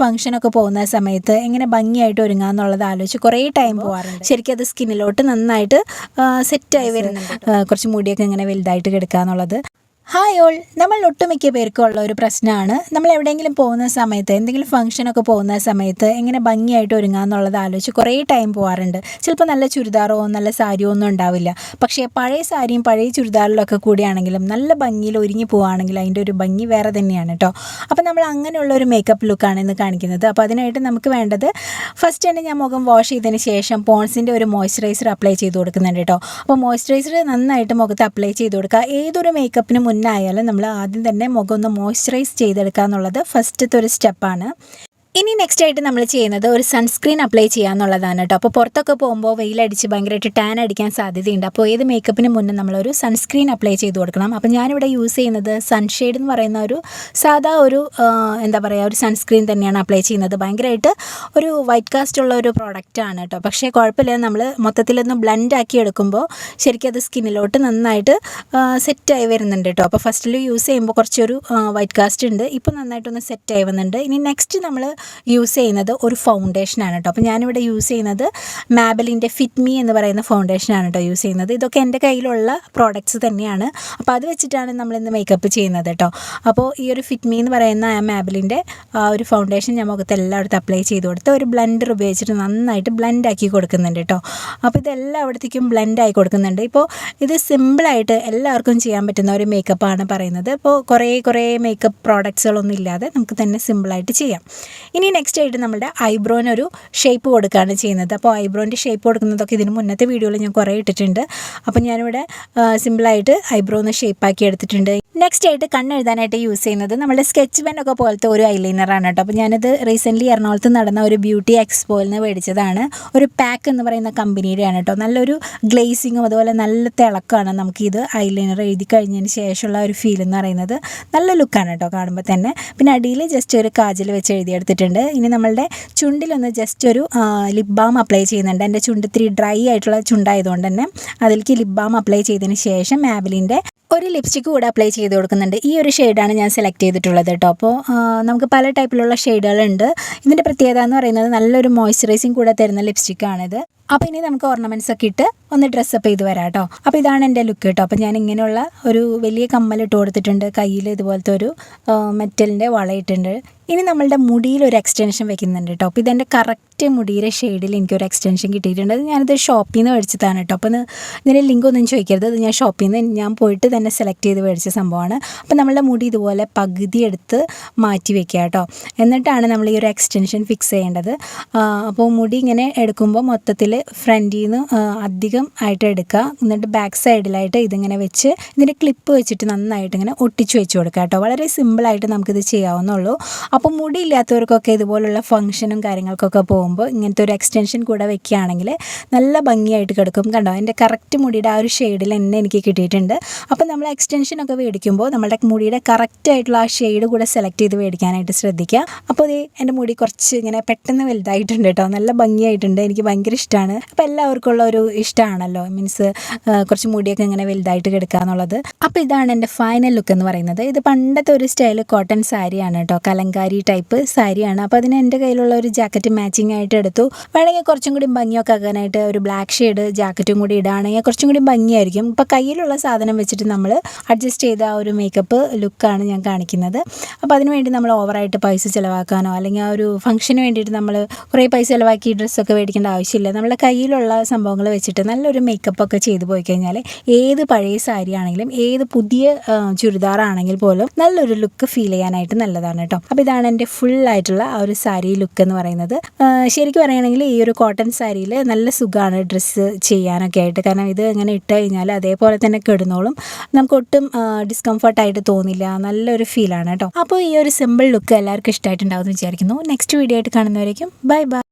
ഫംഗ്ഷനൊക്കെ പോകുന്ന സമയത്ത് എങ്ങനെ ഭംഗിയായിട്ട് ഒരുങ്ങാന്നുള്ളത് ആലോചിച്ച് കുറേ ടൈം പോകാറുണ്ട് ശരിക്കും അത് സ്കിന്നിലോട്ട് നന്നായിട്ട് സെറ്റായി വരുന്നുണ്ട്. കുറച്ച് മുടിയൊക്കെ ഇങ്ങനെ വലുതായിട്ട് കിടക്കുക എന്നുള്ളത് ഹായ് ഓൾ നമ്മൾ ഒട്ടുമിക്ക പേർക്കും ഉള്ള ഒരു പ്രശ്നമാണ്. നമ്മൾ എവിടെയെങ്കിലും പോകുന്ന സമയത്ത് എന്തെങ്കിലും ഫംഗ്ഷനൊക്കെ പോകുന്ന സമയത്ത് എങ്ങനെ ഭംഗിയായിട്ട് ഒരുങ്ങുക എന്നുള്ളത് ആലോചിച്ച് കുറേ ടൈം പോകാറുണ്ട് ചിലപ്പോൾ നല്ല ചുരിദാറോ നല്ല സാരിയോ ഒന്നും ഉണ്ടാവില്ല. പക്ഷേ പഴയ സാരിയും പഴയ ചുരിദാറിലൊക്കെ കൂടിയാണെങ്കിലും നല്ല ഭംഗിയിൽ ഒരുങ്ങി പോവുകയാണെങ്കിൽ അതിന്റെ ഒരു ഭംഗി വേറെ തന്നെയാണ് കേട്ടോ അപ്പോൾ നമ്മൾ അങ്ങനെയുള്ള ഒരു മേക്കപ്പ് ലുക്കാണ് ഇന്ന് കാണിക്കുന്നത്. അപ്പോൾ അതിനായിട്ട് നമുക്ക് വേണ്ടത് ഫസ്റ്റ് തന്നെ ഞാൻ മുഖം വാഷ് ചെയ്തതിന് ശേഷം പോൺസിന്റെ ഒരു മോയ്സ്ചറൈസർ അപ്ലൈ ചെയ്ത് കൊടുക്കുന്നുണ്ട് കേട്ടോ അപ്പോൾ മോയ്സ്ചറൈസർ നന്നായിട്ട് മുഖത്ത് അപ്ലൈ ചെയ്ത് കൊടുക്കുക. ഏതൊരു മേക്കപ്പിന് മുന്നായാലും നമ്മൾ ആദ്യം തന്നെ മുഖം ഒന്ന് മോയ്സ്ചറൈസ് ചെയ്തെടുക്കുക എന്നുള്ളത് ഫസ്റ്റത്തെ ഒരു സ്റ്റെപ്പാണ് ഇനി നെക്സ്റ്റ് ആയിട്ട് നമ്മൾ ചെയ്യുന്നത് ഒരു സൺസ്ക്രീൻ അപ്ലൈ ചെയ്യാന്നുള്ളതാണ് കേട്ടോ അപ്പോൾ പുറത്തൊക്കെ പോകുമ്പോൾ വെയിലടിച്ച് ഭയങ്കരമായിട്ട് ടാൻ അടിക്കാൻ സാധ്യതയുണ്ട്. അപ്പോൾ ഏത് മേക്കപ്പിന് മുന്നേ നമ്മളൊരു സൺസ്ക്രീൻ അപ്ലൈ ചെയ്ത് കൊടുക്കണം. അപ്പോൾ ഞാനിവിടെ യൂസ് ചെയ്യുന്നത് സൺഷെയ്ഡ് എന്ന് പറയുന്ന ഒരു സാധാ ഒരു എന്താ പറയുക ഒരു സൺസ്ക്രീൻ തന്നെയാണ് അപ്ലൈ ചെയ്യുന്നത്. ഭയങ്കരമായിട്ട് ഒരു വൈറ്റ് കാസ്റ്റ് ഉള്ള ഒരു പ്രോഡക്റ്റാണ് കേട്ടോ പക്ഷേ കുഴപ്പമില്ല. നമ്മൾ മൊത്തത്തിലൊന്ന് ബ്ലെൻഡ് ആക്കി എടുക്കുമ്പോൾ ശരിക്കും അത് സ്കിന്നിലോട്ട് നന്നായിട്ട് സെറ്റായി വരുന്നുണ്ട് കേട്ടോ അപ്പോൾ ഫസ്റ്റിൽ യൂസ് ചെയ്യുമ്പോൾ കുറച്ചൊരു വൈറ്റ് കാസ്റ്റ് ഉണ്ട്. ഇപ്പോൾ നന്നായിട്ടൊന്ന് സെറ്റായി വന്നിട്ടുണ്ട് ഇനി നെക്സ്റ്റ് നമ്മൾ യൂസ് ചെയ്യുന്നത് ഒരു ഫൗണ്ടേഷനാണ് കേട്ടോ അപ്പോൾ ഞാനിവിടെ യൂസ് ചെയ്യുന്നത് മാബലിന്റെ ഫിറ്റ് മീ എന്ന് പറയുന്ന ഫൗണ്ടേഷനാണ് കേട്ടോ യൂസ് ചെയ്യുന്നത്. ഇതൊക്കെ എന്റെ കയ്യിലുള്ള പ്രോഡക്റ്റ്സ് തന്നെയാണ്. അപ്പോൾ അത് വെച്ചിട്ടാണ് നമ്മൾ ഇന്ന് മേക്കപ്പ് ചെയ്യുന്നത് കേട്ടോ അപ്പോൾ ഈ ഒരു ഫിറ്റ് മീ എന്ന് പറയുന്ന ആ മാബലിന്റെ ഒരു ഫൗണ്ടേഷൻ ഞാൻ മുഖത്ത് എല്ലായിടത്തും അപ്ലൈ ചെയ്ത് കൊടുത്ത് ഒരു ബ്ലെൻഡർ ഉപയോഗിച്ചിട്ട് നന്നായിട്ട് ബ്ലെൻഡ് ആക്കി കൊടുക്കുന്നുണ്ട് കേട്ടോ അപ്പോൾ ഇത് അവിടത്തേക്കും ബ്ലെൻഡ് ആയി കൊടുക്കുന്നുണ്ട്. ഇപ്പോൾ ഇത് സിമ്പിളായിട്ട് എല്ലാവർക്കും ചെയ്യാൻ പറ്റുന്ന ഒരു മേക്കപ്പാണ് പറയുന്നത്. ഇപ്പോൾ കുറേ കുറേ മേക്കപ്പ് പ്രോഡക്റ്റ്സുകളൊന്നും ഇല്ലാതെ നമുക്ക് തന്നെ സിമ്പിളായിട്ട് ചെയ്യാം. ഇനി നെക്സ്റ്റ് ആയിട്ട് നമ്മുടെ ഐബ്രോനൊരു ഷേപ്പ് കൊടുക്കുകയാണ് ചെയ്യുന്നത്. അപ്പോൾ ഐബ്രോന്റെ ഷേപ്പ് കൊടുക്കുന്നതൊക്കെ ഇതിന് മുന്നത്തെ വീഡിയോയിൽ ഞാൻ കുറേ ഇട്ടിട്ടുണ്ട്. അപ്പോൾ ഞാനിവിടെ സിമ്പിളായിട്ട് ഒന്ന് ഷേപ്പാക്കി എടുത്തിട്ടുണ്ട്. നെക്സ്റ്റ് ആയിട്ട് കണ്ണെഴുതാനായിട്ട് യൂസ് ചെയ്യുന്നത് നമ്മുടെ സ്കെച്ച് പെൻ ഒക്കെ പോലത്തെ ഒരു ഐലൈനറാണ് കേട്ടോ. അപ്പോൾ ഞാനത് റീസെന്റ്ലി എറണാകുളത്ത് നടന്ന ഒരു ബ്യൂട്ടി എക്സ്പോയിൽ നിന്ന് മേടിച്ചതാണ്. ഒരു പാക്ക് എന്ന് പറയുന്ന കമ്പനിയുടെയാണ് കേട്ടോ. നല്ലൊരു ഗ്ലേസിങ്ങും അതുപോലെ നല്ല തിളക്കമാണ് നമുക്കിത് ഐലൈനർ എഴുതി കഴിഞ്ഞതിന് ശേഷമുള്ള ഒരു ഫീൽ എന്ന് പറയുന്നത്. നല്ല ലുക്കാണ് കേട്ടോ കാണുമ്പോൾ തന്നെ. പിന്നെ അടിയിൽ ജസ്റ്റ് ഒരു കാജൽ വെച്ച് എഴുതിയെടുത്തിട്ടുണ്ട് ഇനി നമ്മളുടെ ചുണ്ടിലൊന്ന് ജസ്റ്റ് ഒരു ലിപ് ബാം അപ്ലൈ ചെയ്യുന്നുണ്ട്. എന്റെ ചുണ്ട് ഇത്തിരി ഡ്രൈ ആയിട്ടുള്ള ചുണ്ടായതുകൊണ്ട് തന്നെ അതിലേക്ക് ലിപ് ബാം അപ്ലൈ ചെയ്തതിന് ശേഷം മാബിലിന്റെ ഒരു ലിപ്സ്റ്റിക്ക് കൂടെ അപ്ലൈ ചെയ്ത് കൊടുക്കുന്നുണ്ട്. ഈ ഒരു ഷെയ്ഡാണ് ഞാൻ സെലക്ട് ചെയ്തിട്ടുള്ളത് കേട്ടോ. അപ്പോൾ നമുക്ക് പല ടൈപ്പിലുള്ള ഷെയ്ഡുകളുണ്ട് ഇതിന്റെ പ്രത്യേകത എന്ന് പറയുന്നത് നല്ലൊരു മോയ്സ്ചറൈസിങ് കൂടെ തരുന്ന ലിപ്സ്റ്റിക്കാണിത് അപ്പോൾ ഇനി നമുക്ക് ഓർണമെന്റ്സ് ഒക്കെ ഇട്ട് ഒന്ന് ഡ്രസ്സപ്പ് ചെയ്ത് വരാം കേട്ടോ. അപ്പോൾ ഇതാണ് എന്റെ ലുക്ക് കേട്ടോ. അപ്പോൾ ഞാൻ ഇങ്ങനെയുള്ള ഒരു വലിയ കമ്മൽ ഇട്ട് കൊടുത്തിട്ടുണ്ട്. കയ്യിൽ ഇതുപോലത്തെ ഒരു മെറ്റലിന്റെ വളയിട്ടുണ്ട് ഇനി നമ്മളുടെ മുടിയിൽ ഒരു എക്സ്റ്റൻഷൻ വെക്കുന്നുണ്ട് കേട്ടോ. അപ്പോൾ ഇതെന്റെ കറക്റ്റ് മുടിയുടെ ഷെയ്ഡിൽ എനിക്കൊരു എക്സ്റ്റൻഷൻ കിട്ടിയിട്ടുണ്ട്. അത് ഞാനിത് ഷോപ്പിൽ നിന്ന് മേടിച്ചതാണ് കേട്ടോ അപ്പോൾ ഇത് ഇതിന്റെ ലിങ്ക് ഒന്നും ചോദിക്കരുത്. അത് ഞാൻ ഷോപ്പിൽ നിന്ന് ഞാൻ പോയിട്ട് തന്നെ സെലക്ട് ചെയ്ത് മേടിച്ച സംഭവമാണ്. അപ്പോൾ നമ്മളുടെ മുടി ഇതുപോലെ പകുതി എടുത്ത് മാറ്റി വെക്കുക കേട്ടോ എന്നിട്ടാണ് നമ്മൾ ഈ ഒരു എക്സ്റ്റൻഷൻ ഫിക്സ് ചെയ്യേണ്ടത്. അപ്പോൾ മുടി ഇങ്ങനെ എടുക്കുമ്പോൾ മൊത്തത്തിൽ ഫ്രണ്ടിൽ നിന്ന് അധികം ആയിട്ട് എടുക്കുക എന്നിട്ട് ബാക്ക് സൈഡിലായിട്ട് ഇതിങ്ങനെ വെച്ച് ഇതിന്റെ ക്ലിപ്പ് വെച്ചിട്ട് നന്നായിട്ട് ഇങ്ങനെ ഒട്ടിച്ച് വെച്ച് കൊടുക്കുക കേട്ടോ വളരെ സിമ്പിളായിട്ട് നമുക്കിത് ചെയ്യാവുന്നുള്ളൂ അപ്പോൾ മുടി ഇല്ലാത്തവർക്കൊക്കെ ഇതുപോലുള്ള ഫംഗ്ഷനും കാര്യങ്ങൾക്കൊക്കെ പോകുമ്പോൾ ഇങ്ങനത്തെ ഒരു എക്സ്റ്റൻഷൻ കൂടെ വെക്കുകയാണെങ്കിൽ നല്ല ഭംഗിയായിട്ട് കിടക്കും. കണ്ടോ? എന്റെ കറക്റ്റ് മുടിയുടെ ആ ഒരു ഷെയ്ഡിൽ തന്നെ എനിക്ക് കിട്ടിയിട്ടുണ്ട്. അപ്പോൾ നമ്മൾ എക്സ്റ്റൻഷനൊക്കെ മേടിക്കുമ്പോൾ നമ്മുടെ മുടിയുടെ കറക്റ്റ് ആയിട്ടുള്ള ആ ഷെയ്ഡ് കൂടെ സെലക്ട് ചെയ്ത് മേടിക്കാനായിട്ട് ശ്രദ്ധിക്കുക. അപ്പോൾ ഇത് എന്റെ മുടി കുറച്ച് ഇങ്ങനെ പെട്ടെന്ന് വലുതായിട്ടുണ്ട് കേട്ടോ. നല്ല ഭംഗിയായിട്ടുണ്ട്. എനിക്ക് ഭയങ്കര ഇഷ്ടമാണ്. അപ്പോൾ എല്ലാവർക്കും ഉള്ള ഒരു ഇഷ്ടമാണല്ലോ മീൻസ് കുറച്ച് മുടിയൊക്കെ ഇങ്ങനെ വലുതായിട്ട് കിടക്കുക എന്നുള്ളത്. അപ്പോൾ ഇതാണ് എന്റെ ഫൈനൽ ലുക്ക് എന്ന് പറയുന്നത്. ഇത് പണ്ടത്തെ ഒരു സ്റ്റൈൽ കോട്ടൺ സാരിയാണ് കേട്ടോ. കലങ്കാരി ടൈപ്പ് സാരിയാണ്. അപ്പോൾ അതിന് എന്റെ കയ്യിലുള്ള ഒരു ജാക്കറ്റ് മാച്ചിങ് ആയിട്ട് എടുത്തു. വേണമെങ്കിൽ കുറച്ചും കൂടി ഭംഗിയൊക്കെ ആക്കാനായിട്ട് ഒരു ബ്ലാക്ക് ഷെയ്ഡ് ജാക്കറ്റും കൂടി ഇടുകയാണെങ്കിൽ കുറച്ചും കൂടി ഭംഗിയായിരിക്കും. ഇപ്പോൾ കയ്യിലുള്ള സാധനം വെച്ചിട്ട് നമ്മൾ അഡ്ജസ്റ്റ് ചെയ്ത ആ ഒരു മേക്കപ്പ് ലുക്കാണ് ഞാൻ കാണിക്കുന്നത്. അപ്പോൾ അതിന് വേണ്ടി നമ്മൾ ഓവറായിട്ട് പൈസ ചിലവാക്കാനോ അല്ലെങ്കിൽ ആ ഒരു ഫംഗ്ഷന് വേണ്ടിയിട്ട് നമ്മൾ കുറേ പൈസ ചിലവാക്കി ഡ്രസ്സൊക്കെ മേടിക്കേണ്ട ആവശ്യമില്ല. നമ്മുടെ കയ്യിലുള്ള സംഭവങ്ങൾ വെച്ചിട്ട് നല്ലൊരു മേക്കപ്പ് ഒക്കെ ചെയ്തു പോയി കഴിഞ്ഞാൽ ഏത് പഴയ സാരി ആണെങ്കിലും ഏത് പുതിയ ചുരിദാറാണെങ്കിൽ പോലും നല്ലൊരു ലുക്ക് ഫീൽ ചെയ്യാനായിട്ട് നല്ലതാണ് കേട്ടോ. അപ്പോൾ ഇതാണ് എന്റെ ഫുൾ ആയിട്ടുള്ള ആ ഒരു സാരി ലുക്ക് എന്ന് പറയുന്നത്. ശരിക്കും പറയുകയാണെങ്കിൽ ഈ ഒരു കോട്ടൺ സാരിയിൽ നല്ല സുഖമാണ് ഡ്രസ്സ് ചെയ്യാനൊക്കെ ആയിട്ട്. കാരണം ഇത് ഇങ്ങനെ ഇട്ട് കഴിഞ്ഞാൽ അതേപോലെ തന്നെ കിടന്നോളും. നമുക്ക് ഒട്ടും ഡിസ്കംഫർട്ടായിട്ട് തോന്നില്ല. നല്ലൊരു ഫീലാണ് കേട്ടോ. അപ്പോൾ ഈ ഒരു സിമ്പിൾ ലുക്ക് എല്ലാവർക്കും ഇഷ്ടമായിട്ടുണ്ടാവും എന്ന് വിചാരിക്കുന്നു. നെക്സ്റ്റ് വീഡിയോ ആയിട്ട് കാണുന്നവരേക്കും. Bye bye